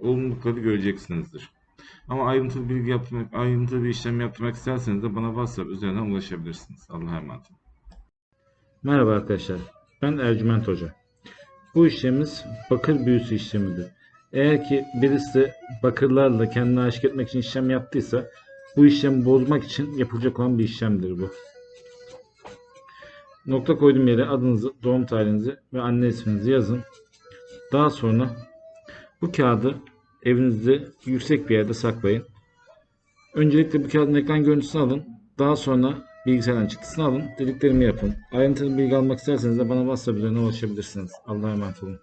olumlulukları göreceksinizdir. Ama ayrıntılı bilgi yaptırmak, ayrıntılı bir işlem yaptırmak isterseniz de bana WhatsApp üzerinden ulaşabilirsiniz. Allah'a emanet olun. Merhaba arkadaşlar. Ben Ercüment Hoca. Bu işlemimiz bakır büyüsü işlemidir. Eğer ki birisi bakırlarla kendini aşık etmek için işlem yaptıysa bu işlemi bozmak için yapılacak olan bir işlemdir bu. Nokta koyduğum yere adınızı, doğum tarihinizi ve anne isminizi yazın. Daha sonra bu kağıdı evinizde yüksek bir yerde saklayın. Öncelikle bu kağıdın ekran görüntüsünü alın. Daha sonra bilgisayardan çıktısını alın. Dediklerimi yapın. Ayrıntılı bilgi almak isterseniz de bana WhatsApp üzerinden ulaşabilirsiniz. Allah'a emanet olun.